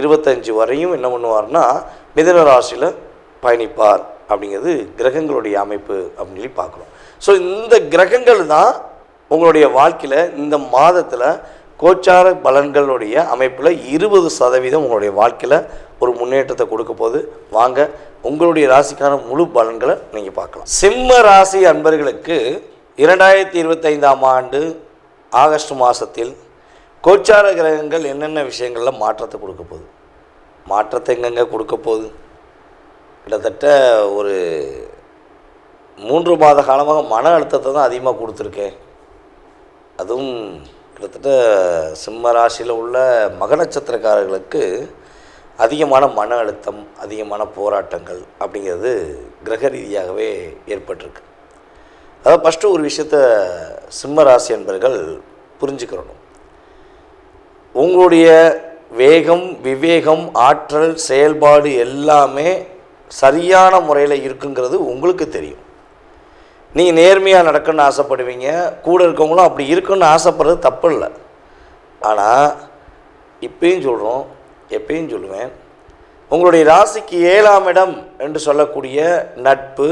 இருபத்தஞ்சு வரையும் என்ன பண்ணுவார்னா மிதன ராசியில் பயணிப்பார் அப்படிங்கிறது கிரகங்களுடைய அமைப்பு அப்படின்னு சொல்லி பார்க்குறோம். ஸோ இந்த கிரகங்கள் தான் உங்களுடைய வாழ்க்கையில் இந்த மாதத்தில் கோச்சார பலன்களுடைய அமைப்பில் இருபது சதவீதம் உங்களுடைய வாழ்க்கையில் ஒரு முன்னேற்றத்தை கொடுக்க போது வாங்க உங்களுடைய ராசிக்கான முழு பலன்களை நீங்கள் பார்க்கலாம். சிம்ம ராசி அன்பர்களுக்கு இரண்டாயிரத்தி இருபத்தைந்தாம் ஆண்டு ஆகஸ்ட் மாதத்தில் கோச்சார கிரகங்கள் என்னென்ன விஷயங்களில் மாற்றத்தை கொடுக்க போகுது? மாற்றத்தை எங்கெங்கே கொடுக்க போகுது? கிட்டத்தட்ட ஒரு மூன்று மாத காலமாக மன அழுத்தத்தை தான் அதிகமாக கொடுத்துருக்கேன். அதுவும் கிட்டத்தட்ட சிம்ம ராசியில் உள்ள மக நட்சத்திரக்காரர்களுக்கு அதிகமான மன அழுத்தம் அதிகமான போராட்டங்கள் அப்படிங்கிறது கிரக ரீதியாகவே ஏற்பட்டிருக்கு. அதாவது ஃபஸ்ட்டு ஒரு விஷயத்த சிம்ம ராசி என்பர்கள் புரிஞ்சுக்கிறணும். உங்களுடைய வேகம் விவேகம் ஆற்றல் செயல்பாடு எல்லாமே சரியான முறையில் இருக்குங்கிறது உங்களுக்கு தெரியும். நீங்கள் நேர்மையாக நடக்கணும்னு ஆசைப்படுவீங்க கூட இருக்கவங்களும் அப்படி இருக்குன்னு ஆசைப்படுறது தப்பு இல்லை ஆனால் இப்பயும் சொல்கிறோம் எப்பயும் சொல்லுவேன் உங்களுடைய ராசிக்கு ஏழாம் இடம் என்று சொல்லக்கூடிய நட்பு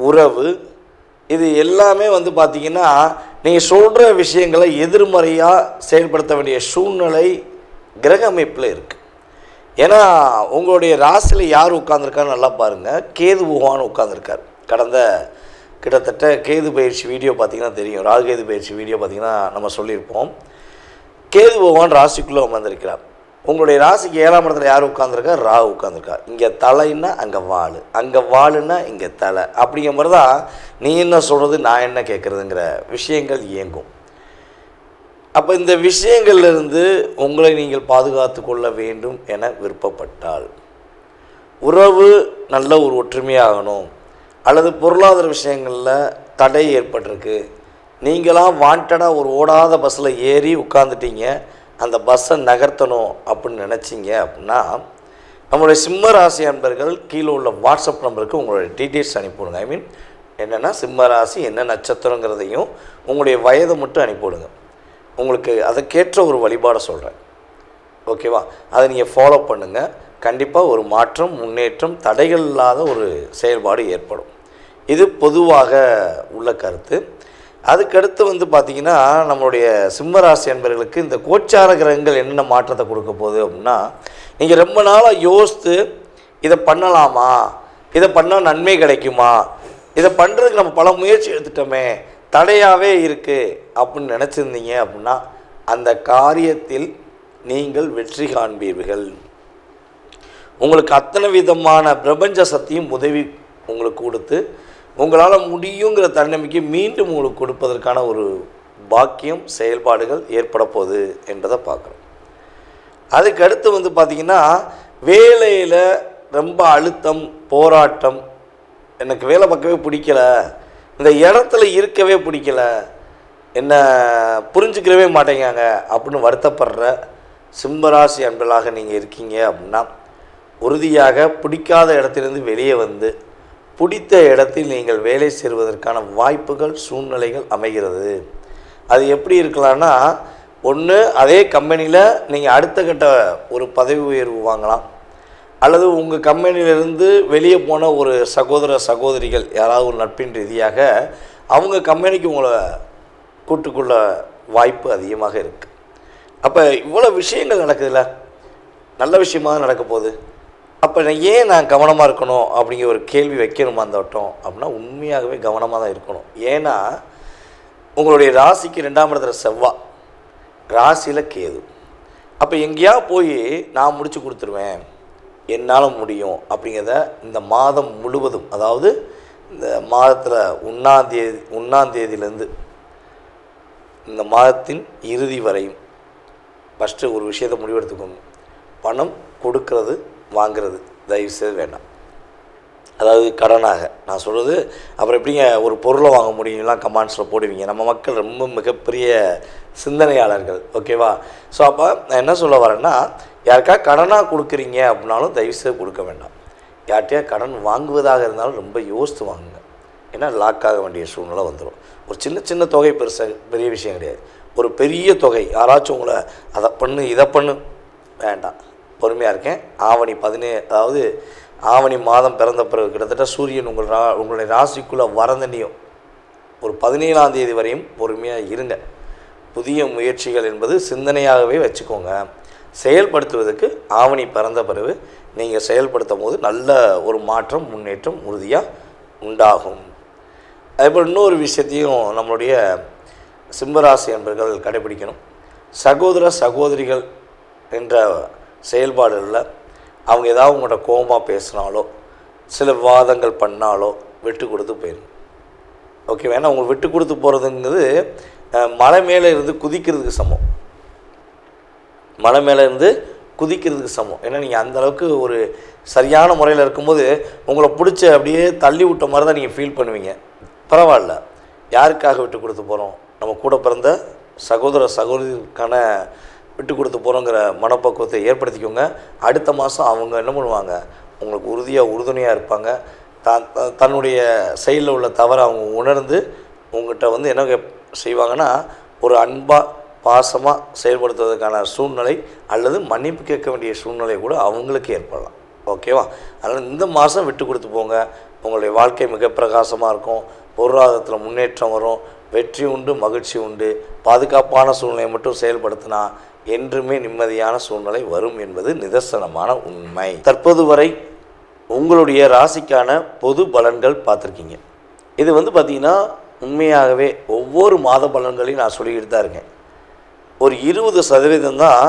உறவு இது எல்லாமே வந்து பார்த்திங்கன்னா நீங்கள் சொல்கிற விஷயங்களை எதிர்மறையாக செயல்படுத்த வேண்டிய சூழ்நிலை கிரக அமைப்பில் இருக்குது ஏன்னா உங்களுடைய ராசியில் யார் உட்காந்துருக்கான்னு நல்லா பாருங்கள் கேது புகவான் உட்காந்துருக்கார் கடந்த கிட்டத்தட்ட கேது பயிற்சி வீடியோ பார்த்திங்கன்னா தெரியும். ராகு கேது பயிற்சி வீடியோ பார்த்திங்கன்னா நம்ம சொல்லியிருப்போம். கேது பகவான் ராசிக்குள்ளே அமர்ந்திருக்கிறார். உங்களுடைய ராசிக்கு ஏழாம் இடத்துல யார் உட்காந்துருக்கா ரா உட்காந்துருக்கா இங்கே தலைன்னா அங்கே வாள் அங்கே வாளுன்னா இங்கே தலை. அப்படிங்கிற மாதிரி தான் நீ என்ன சொல்கிறது நான் என்ன கேட்குறதுங்கிற விஷயங்கள் இயங்கும். அப்போ இந்த விஷயங்கள்லேருந்து உங்களை நீங்கள் பாதுகாத்து கொள்ள வேண்டும் என விருப்பப்பட்டால். உறவு நல்ல ஒரு ஒற்றுமையாகணும். அல்லது பொருளாதார விஷயங்களில் தடை ஏற்பட்டிருக்கு. நீங்களாம் வாண்டடாக ஒரு ஓடாத பஸ்ஸில் ஏறி உட்காந்துட்டீங்க அந்த பஸ்ஸை நகர்த்தணும் அப்படின்னு நினச்சிங்க அப்படின்னா நம்மளுடைய சிம்ம ராசி அன்பர்கள் கீழே உள்ள வாட்ஸ்அப் நம்பருக்கு உங்களுடைய டீட்டெயில்ஸ் அனுப்பிவிடுங்க. ஐ மீன் என்னென்னா சிம்ம ராசி என்ன நட்சத்திரங்கிறதையும் உங்களுடைய வயதை மட்டும் அனுப்பிவிடுங்க. உங்களுக்கு அதுக்கேற்ற ஒரு வழிபாடை சொல்கிறேன் ஓகேவா? அதை நீங்கள் ஃபாலோ பண்ணுங்கள் கண்டிப்பாக ஒரு மாற்றம் முன்னேற்றம் தடைகள் இல்லாத ஒரு செயல்பாடு ஏற்படும். இது பொதுவாக உள்ள கருத்து. அதுக்கடுத்து வந்து பார்த்திங்கன்னா நம்மளுடைய சிம்மராசி என்பவர்களுக்கு இந்த கோச்சார கிரகங்கள் என்னென்ன மாற்றத்தை கொடுக்க போகுது அப்படின்னா நீங்கள் ரொம்ப நாளாக யோசித்து இதை பண்ணலாமா? இதை பண்ணால் நன்மை கிடைக்குமா? இதை பண்ணுறதுக்கு நம்ம பல முயற்சி எடுத்துட்டோமே தடையாகவே இருக்குது அப்படின்னு நினச்சிருந்தீங்க அப்படின்னா அந்த காரியத்தில் நீங்கள் வெற்றி காண்பீர்கள். உங்களுக்கு அத்தனை விதமான பிரபஞ்ச சக்தியும் உதவி உங்களுக்கு கொடுத்து உங்களால் முடியுங்கிற தன்னம்பிக்கை மீண்டும் உங்களுக்கு கொடுப்பதற்கான ஒரு பாக்கியம் செயல்பாடுகள் ஏற்பட போகுது என்றதை பார்க்குறோம். அதுக்கு அடுத்து வந்து பார்த்திங்கன்னா வேலையில் ரொம்ப அழுத்தம் போராட்டம் எனக்கு வேலை பார்க்கவே பிடிக்கல இந்த இடத்துல இருக்கவே பிடிக்கல என்ன புரிஞ்சுக்கிறவே மாட்டேங்காங்க அப்படின்னு வருத்தப்படுற சிம்மராசி அன்பலாக நீங்கள் இருக்கீங்க அப்படின்னா உறுதியாக பிடிக்காத இடத்துலேருந்து வெளியே வந்து பிடித்த இடத்தில் நீங்கள் வேலை செய்வதற்கான வாய்ப்புகள் சூழ்நிலைகள் அமைகிறது. அது எப்படி இருக்கலாம்னா ஒன்று அதே கம்பெனியில் நீங்கள் அடுத்த கட்ட ஒரு பதவி உயர்வு வாங்கலாம். அல்லது உங்கள் கம்பெனியிலிருந்து வெளியே போன ஒரு சகோதர சகோதரிகள் யாராவது ஒரு நட்பின் ரீதியாக அவங்க கம்பெனிக்கு உங்களை கூட்டுக்குள்ள வாய்ப்பு அதிகமாக இருக்குது அப்போ இவ்வளோ விஷயங்கள் நடக்குதுல்ல? நல்ல விஷயமாக நடக்க போகுது. அப்போ ஏன் நான் கவனமாக இருக்கணும் அப்படிங்கிற ஒரு கேள்வி வைக்கணுமா அந்த வட்டம்? அப்படின்னா உண்மையாகவே கவனமாக தான் இருக்கணும். ஏன்னா உங்களுடைய ராசிக்கு ரெண்டாம் இடத்துல செவ்வாய் ராசியில் கேது. அப்போ எங்கேயா போய் நான் முடிச்சு கொடுத்துருவேன் என்னால் முடியும் அப்படிங்கிறத இந்த மாதம் முழுவதும் அதாவது இந்த மாதத்தில் ஒன்றாந்தேதி ஒன்றாந்தேதியிலேருந்து இந்த மாதத்தின் இறுதி வரையும் ஃபஸ்ட்டு ஒரு விஷயத்தை முடிவெடுத்துக்கணும். பணம் கொடுக்கறது வாங்கிறது. தயவுசெய்து வேண்டாம். அதாவது கடனாக. நான் சொல்கிறது அப்புறம் எப்படிங்க ஒரு பொருளை வாங்க முடியும்லாம் கமாண்ட்ஸில் போடுவீங்க. நம்ம மக்கள் ரொம்ப மிகப்பெரிய சிந்தனையாளர்கள் ஓகேவா? ஸோ அப்போ நான் என்ன சொல்ல வரேன்னா யாருக்கா கடனாக கொடுக்குறீங்க அப்படின்னாலும் தயவுசெய்து கொடுக்க வேண்டாம். யார்கிட்டயா கடன் வாங்குவதாக இருந்தாலும் ரொம்ப யோசித்து வாங்குங்க. ஏன்னா லாக் ஆக வேண்டிய சூழ்நிலை வந்துடும் ஒரு சின்ன சின்ன தொகை பெருசாக பெரிய விஷயம் கிடையாது. ஒரு பெரிய தொகை. யாராச்சும் உங்களை அதை பண்ணு இதை பண்ணு. வேண்டாம். பொறுமையாக இருக்கேன். ஆவணி பதினே அதாவது ஆவணி மாதம் பிறந்த பிறகு கிட்டத்தட்ட சூரியன் உங்கள் ரா உங்களுடைய ராசிக்குள்ளே வரந்தண்ணியும் ஒரு பதினேழாம் தேதி வரையும் பொறுமையாக இருங்க. புதிய முயற்சிகள் என்பது சிந்தனையாகவே வச்சுக்கோங்க. செயல்படுத்துவதற்கு ஆவணி பிறந்த பிறகு நீங்கள் செயல்படுத்தும் போது நல்ல ஒரு மாற்றம் முன்னேற்றம் உறுதியாக உண்டாகும். அதேபோல் இன்னொரு விஷயத்தையும் நம்மளுடைய சிம்மராசி என்பர்கள் கடைபிடிக்கணும். சகோதர சகோதரிகள் என்ற செயல்பாடுகளில் அவங்க ஏதாவது உங்கள்கிட்ட கோபமாக பேசினாலோ சில விவாதங்கள் பண்ணாலோ விட்டு கொடுத்து போயிடும் ஓகே வேணா உங்களுக்கு விட்டு கொடுத்து போகிறதுங்கிறது மலை மேலே இருந்து குதிக்கிறதுக்கு சமம். மலை மேலே இருந்து குதிக்கிறதுக்கு சமம். ஏன்னா நீங்கள் அந்தளவுக்கு ஒரு சரியான முறையில் இருக்கும்போது உங்களை பிடிச்ச அப்படியே தள்ளி விட்ட மாதிரி தான் நீங்கள் ஃபீல் பண்ணுவீங்க. பரவாயில்ல. யாருக்காக விட்டு கொடுத்து போகிறோம் நம்ம கூட பிறந்த சகோதர சகோதரிக்கான விட்டு கொடுத்து போகிறோங்கிற மனப்பக்குவத்தை ஏற்படுத்திக்கோங்க. அடுத்த மாதம் அவங்க என்ன பண்ணுவாங்க? உங்களுக்கு உறுதியாக உறுதுணையாக இருப்பாங்க. தான் த- தன்னுடைய செயலில் உள்ள தவறை அவங்க உணர்ந்து உங்கள்கிட்ட வந்து என்ன செய்வாங்கன்னா ஒரு அன்பாக பாசமாக செயல்படுத்துவதற்கான சூழ்நிலை அல்லது மன்னிப்பு கேட்க வேண்டிய சூழ்நிலை கூட அவங்களுக்கு ஏற்படலாம். ஓகேவா? அதனால் இந்த மாதம் விட்டு கொடுத்து போங்க. உங்களுடைய வாழ்க்கை மிக பிரகாசமாக இருக்கும். பொருளாதாரத்தில் முன்னேற்றம் வரும். வெற்றி உண்டு மகிழ்ச்சி உண்டு. பாதுகாப்பான சூழ்நிலையை மட்டும் செயல்படுத்தினா என்றுமே நிம்மதியான சூழ்நிலை வரும் என்பது நிதர்சனமான உண்மை. தற்போது வரை உங்களுடைய ராசிக்கான பொது பலன்கள் பார்த்துருக்கீங்க. இது வந்து பார்த்திங்கன்னா உண்மையாகவே ஒவ்வொரு மாத பலன்களையும் நான் சொல்லிக்கிட்டு தான் இருக்கேன். ஒரு இருபது சதவீதம் தான்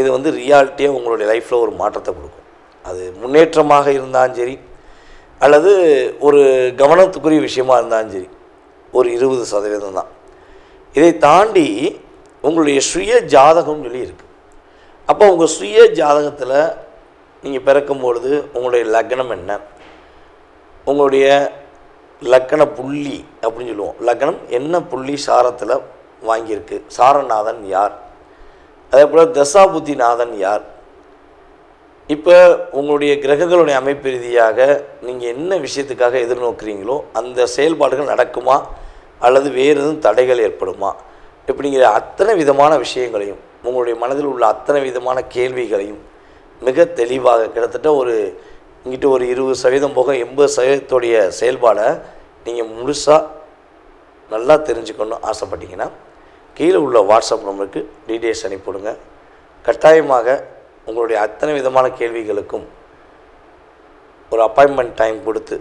இது வந்து ரியாலிட்டியாக உங்களுடைய லைஃப்பில் ஒரு மாற்றத்தை கொடுக்கும். அது முன்னேற்றமாக இருந்தாலும் சரி அல்லது ஒரு கவனத்துக்குரிய விஷயமாக இருந்தாலும் சரி ஒரு இருபது சதவீதம் தான். இதை தாண்டி உங்களுடைய சுய ஜாதகம்னு சொல்லி இருக்குது அப்போ உங்கள் சுய ஜாதகத்தில் நீங்கள் பிறக்கும் பொழுது உங்களுடைய லக்னம் என்ன? உங்களுடைய லக்கண புள்ளி அப்படின்னு சொல்லுவோம். லக்னம் என்ன புள்ளி சாரத்தில் வாங்கியிருக்கு? சாரநாதன் யார்? அதே போல் தசாபுத்தி நாதன் யார்? இப்போ உங்களுடைய கிரகங்களுடைய அமைப்பு ரீதியாக நீங்கள் என்ன விஷயத்துக்காக எதிர்நோக்குறீங்களோ அந்த செயல்பாடுகள் நடக்குமா? அல்லது வேறு எதுவும் தடைகள் ஏற்படுமா? இப்படிங்கிற அத்தனை விதமான விஷயங்களையும் உங்களுடைய மனதில் உள்ள அத்தனை விதமான கேள்விகளையும் மிக தெளிவாக கிட்டத்தட்ட ஒரு இங்கிட்ட ஒரு இருபது சதவீதம் போக எண்பது சதவீதத்துடைய செயல்பாடை நீங்கள் முழுசாக நல்லா தெரிஞ்சுக்கணும்னு ஆசைப்பட்டீங்கன்னா கீழே உள்ள வாட்ஸ்அப் நம்பருக்கு டீட்டெயில்ஸ் அனுப்பிவிடுங்க. கட்டாயமாக உங்களுடைய அத்தனை விதமான கேள்விகளுக்கும் ஒரு அப்பாயின்மெண்ட் டைம் கொடுத்து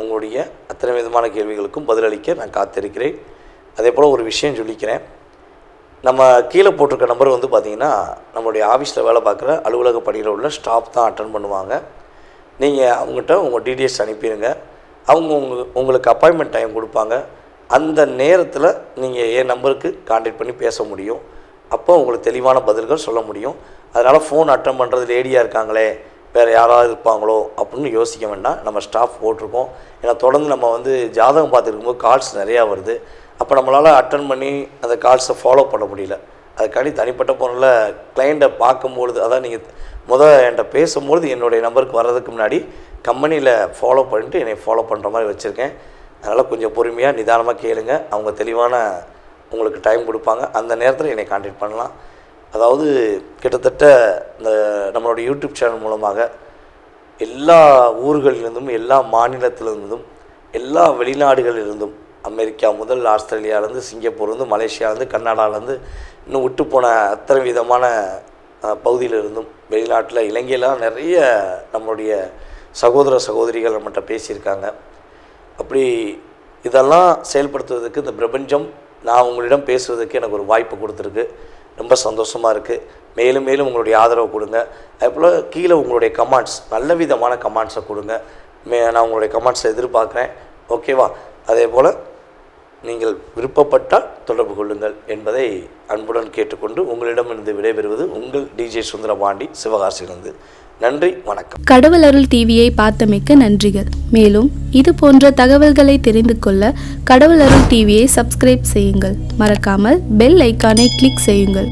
உங்களுடைய அத்தனை விதமான கேள்விகளுக்கும் பதிலளிக்க நான் காத்திருக்கிறேன். அதே போல் ஒரு விஷயம் சொல்லிக்கிறேன். நம்ம கீழே போட்டிருக்க நம்பர் வந்து பார்த்திங்கன்னா நம்மளுடைய ஆஃபீஸில் வேலை பார்க்குற அலுவலக பணியில் உள்ள ஸ்டாஃப் தான் அட்டன் பண்ணுவாங்க. நீங்கள் அவங்ககிட்ட உங்கள் டீடைல்ஸ் அனுப்பிடுங்க அவங்க உங்க உங்களுக்கு அப்பாயின்மெண்ட் டைம் கொடுப்பாங்க. அந்த நேரத்தில் நீங்கள் என் நம்பருக்கு காண்டாக்ட் பண்ணி பேச முடியும். அப்போ உங்களுக்கு தெளிவான பதில்கள் சொல்ல முடியும். அதனால் ஃபோன் அட்டன் பண்ணுறது லேடியாக இருக்காங்களே வேறு யாராவது இருப்பாங்களோ அப்படின்னு யோசிக்க வேண்டாம். நம்ம ஸ்டாஃப் போட்டிருக்கோம். ஏன்னா தொடர்ந்து நம்ம வந்து ஜாதகம் பார்த்துருக்கும்போது கால்ஸ் நிறையா வருது. அப்போ நம்மளால் அட்டன் பண்ணி அந்த கால்ஸை ஃபாலோ பண்ண முடியல. அதுக்காண்டி தனிப்பட்ட போனில் கிளைண்ட்டை பார்க்கும்பொழுது அதான் நீங்கள் முதல் என்கிட்ட பேசும்பொழுது என்னுடைய நம்பருக்கு வர்றதுக்கு முன்னாடி கம்பெனியில் ஃபாலோ பண்ணிட்டு என்னை ஃபாலோ பண்ணுற மாதிரி வச்சுருக்கேன். அதனால் கொஞ்சம் பொறுமையாக நிதானமாக கேளுங்க. அவங்க தெளிவான உங்களுக்கு டைம் கொடுப்பாங்க. அந்த நேரத்தில் என்னை காண்டக்ட் பண்ணலாம். அதாவது கிட்டத்தட்ட இந்த நம்மளோட யூடியூப் சேனல் மூலமாக எல்லா ஊர்களிலிருந்தும் எல்லா மாநிலத்திலிருந்தும் எல்லா வெளிநாடுகளிலிருந்தும் அமெரிக்கா முதல் ஆஸ்திரேலியாவிலேருந்து சிங்கப்பூர்லேருந்து மலேசியாவிலேருந்து கர்நாடகாவிலேருந்து இன்னும் விட்டு போன அத்தனை விதமான பகுதியிலிருந்தும் வெளிநாட்டில் இலங்கையெல்லாம் நிறைய நம்மளுடைய சகோதர சகோதரிகள் நம்மகிட்ட பேசியிருக்காங்க. அப்படி இதெல்லாம் செயல்படுத்துவதற்கு இந்த பிரபஞ்சம் நான் உங்களிடம் பேசுவதற்கு எனக்கு ஒரு வாய்ப்பு கொடுத்துருக்கு. ரொம்ப சந்தோஷமாக இருக்குது மேலும் மேலும் உங்களுடைய ஆதரவு கொடுங்க. அதே போல் கீழே உங்களுடைய கமெண்ட்ஸ் நல்ல விதமான கமெண்ட்ஸை கொடுங்க. மே நான் உங்களுடைய கமெண்ட்ஸை எதிர்பார்க்குறேன். ஓகேவா அதே போல் நீங்கள் விருப்பப்பட்டால் தொடர்பு கொள்ளுங்கள் என்பதை அன்புடன் கேட்டுக்கொண்டு உங்களிடமிருந்து விடைபெறுவது உங்கள் டிஜே சுந்தரபாண்டி சிவகாசியிலிருந்து. நன்றி வணக்கம். கடவுள் அருள் டிவியை பார்த்தமைக்க நன்றிகள். மேலும் இது போன்ற தகவல்களை தெரிந்து கொள்ள கடவுள் அருள் டிவியை சப்ஸ்கிரைப் செய்யுங்கள். மறக்காமல் பெல் ஐக்கானை கிளிக் செய்யுங்கள்.